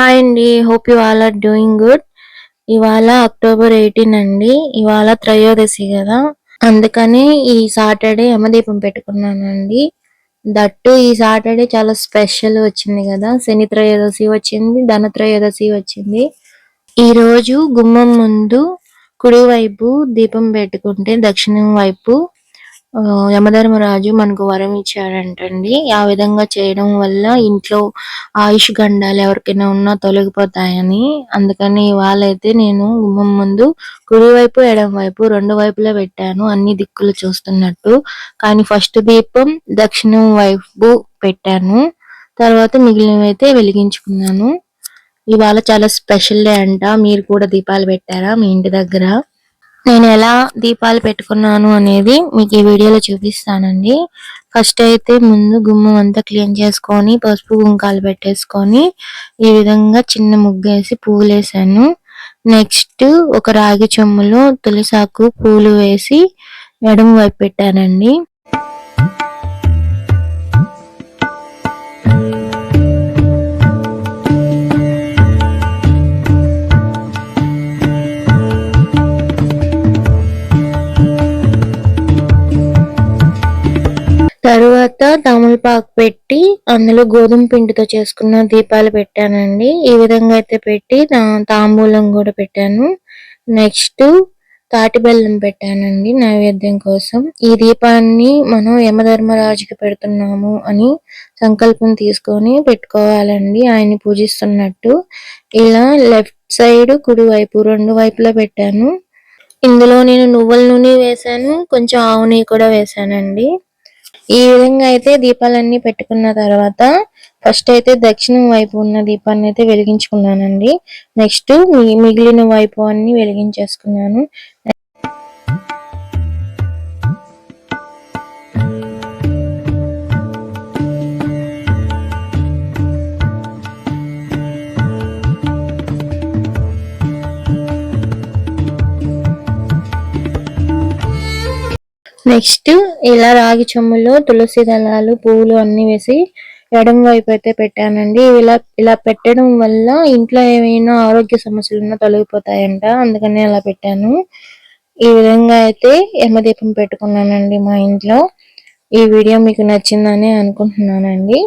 Hi అండి. Hope you all are doing good ఇవాళ October eighteen అండి. ఇవాళ త్రయోదశి కదా. అందుకని ఈ సాటర్డే యమదీపం పెట్టుకున్నానండి. దట్టు ఈ సాటర్డే చాలా స్పెషల్ వచ్చింది కదా. శని త్రయోదశి వచ్చింది ధన త్రయోదశి వచ్చింది. ఈ రోజు గుమ్మం ముందు కుడివైపు దీపం పెట్టుకుంటే దక్షిణం వైపు యమధర్మరాజు మనకు వరం ఇచ్చాడంటండి. ఆ విధంగా చేయడం వల్ల ఇంట్లో ఆయుష్ గండాలు ఎవరికైనా ఉన్నా తొలగిపోతాయని. అందుకని ఇవాళ అయితే నేను గుమ్మం ముందు కుడివైపు ఎడం వైపు రెండు వైపులా పెట్టాను. అన్ని దిక్కులు చూస్తున్నట్టు. కానీ ఫస్ట్ దీపం దక్షిణం వైపు పెట్టాను. తర్వాత మిగిలినవి అయితే వెలిగించుకున్నాను. ఇవాళ చాలా స్పెషల్ డే అంట. మీరు కూడా దీపాలు పెట్టారా మీ ఇంటి దగ్గర? నేను ఎలా దీపాలు పెట్టుకున్నాను అనేది మీకు ఈ వీడియోలో చూపిస్తానండి. ఫస్ట్ అయితే ముందు గుమ్మం అంతా క్లీన్ చేసుకొని పసుపు కుంకాలు పెట్టేసుకొని ఈ విధంగా చిన్న ముగ్గేసి పువ్వులు వేసాను నెక్స్ట్ ఒక రాగి చెమ్ములో తులసాకు పూలు వేసి ఎడమ వైపు పెట్టానండి. తరువాత తమలపాకు పెట్టి అందులో గోధుమ పిండితో చేసుకున్న దీపాలు పెట్టానండి. ఈ విధంగా అయితే పెట్టి తాంబూలం కూడా పెట్టాను. నెక్స్ట్ తాటి బెల్లం పెట్టానండి నైవేద్యం కోసం. ఈ దీపాన్ని మనం యమధర్మరాజుకి పెడుతున్నాము అని సంకల్పం తీసుకొని పెట్టుకోవాలండి. ఆయన్ని పూజిస్తున్నట్టు. ఇలా లెఫ్ట్ సైడ్ కుడి వైపు రెండు వైపులా పెట్టాను. ఇందులో నేను నువ్వుల నూనె వేసాను కొంచెం ఆవు నెయ్యి కూడా వేశానండి. ఈ విధంగా అయితే దీపాలన్నీ పెట్టుకున్న తర్వాత ఫస్ట్ అయితే దక్షిణం వైపు ఉన్న దీపాన్ని అయితే వెలిగించుకున్నానండి. నెక్స్ట్ మిగిలిన వైపు అన్ని వెలిగించేసుకున్నాను. నెక్స్ట్ ఇలా రాగి చెమ్ములో తులసి దళాలు పువ్వులు అన్ని వేసి ఎడం వైపు అయితే పెట్టానండి. ఇలా ఇలా పెట్టడం వల్ల ఇంట్లో ఏమైనా ఆరోగ్య సమస్యలు ఉన్నా తొలగిపోతాయంట. అందుకనే అలా పెట్టాను. ఈ విధంగా అయితే యమదీపం పెట్టుకున్నానండి మా ఇంట్లో. ఈ వీడియో మీకు నచ్చిందని అనుకుంటున్నానండి.